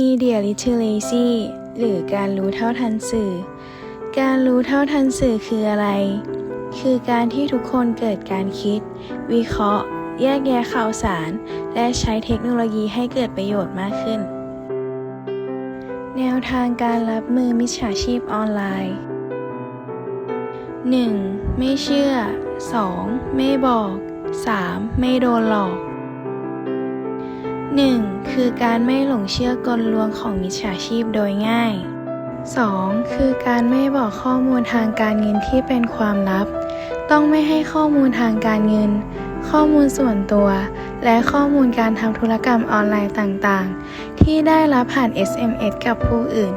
Media Literacy หรือการรู้เท่าทันสื่อ การรู้เท่าทันสื่อคืออะไร คือการที่ทุกคนเกิดการคิด วิเคราะห์ แยกแยะข่าวสาร และใช้เทคโนโลยีให้เกิดประโยชน์มากขึ้น แนวทางการรับมือมิจฉาชีพออนไลน์ 1. ไม่เชื่อ 2. ไม่บอก 3. ไม่โดนหลอก 1. คือการไม่หลงเชื่อกลลวงของมิจฉาชีพโดยง่าย 2. คือการไม่บอกข้อมูลทางการเงินที่เป็นความลับ ต้องไม่ให้ข้อมูลทางการเงิน ข้อมูลส่วนตัว และข้อมูลการทำธุรกรรมออนไลน์ต่างๆ ที่ได้รับผ่าน SMS กับผู้อื่น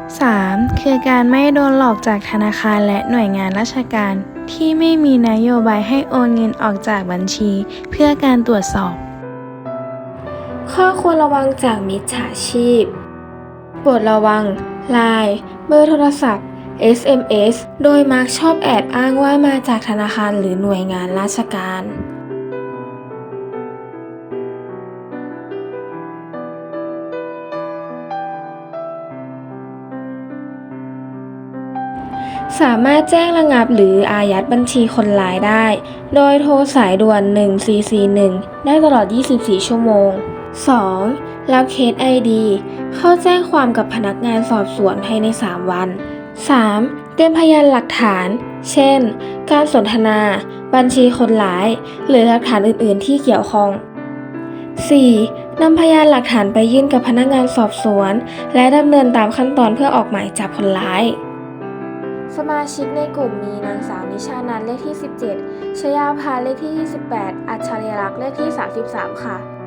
3. คือการไม่โดนหลอกจากธนาคารและหน่วยงานราชการ ที่ไม่มีนโยบายให้โอนเงินออกจากบัญชี เพื่อการตรวจสอบ ข้อควรระวังจากมิจฉาชีพโปรดระวัง Line เบอร์โทรศัพท์ SMS โดยมักชอบแอบอ้างว่ามาจากธนาคารหรือหน่วยงานราชการ สามารถแจ้งระงับหรืออายัดบัญชีคนร้ายได้ โดยโทรสายด่วน 1441 ได้ตลอด 24 ชั่วโมง 2. รับเคส ID เข้าแจ้งความกับพนักงานสอบสวนภายใน 3 วัน 3. เตรียมพยานหลักฐาน เช่น การสนทนา บัญชีคนร้าย หรือหลักฐานอื่น ๆ ที่เกี่ยวข้อง 4. นำพยานหลักฐานไปยื่นกับพนักงานสอบสวน และดำเนินตามขั้นตอนเพื่อออกหมายจับคนร้าย สมาชิกในกลุ่มมีนางสาวนิชานันเลขที่ 17 ชยาภาเลขที่ 28 อัจฉริยลักษณ์เลขที่ 33 ค่ะ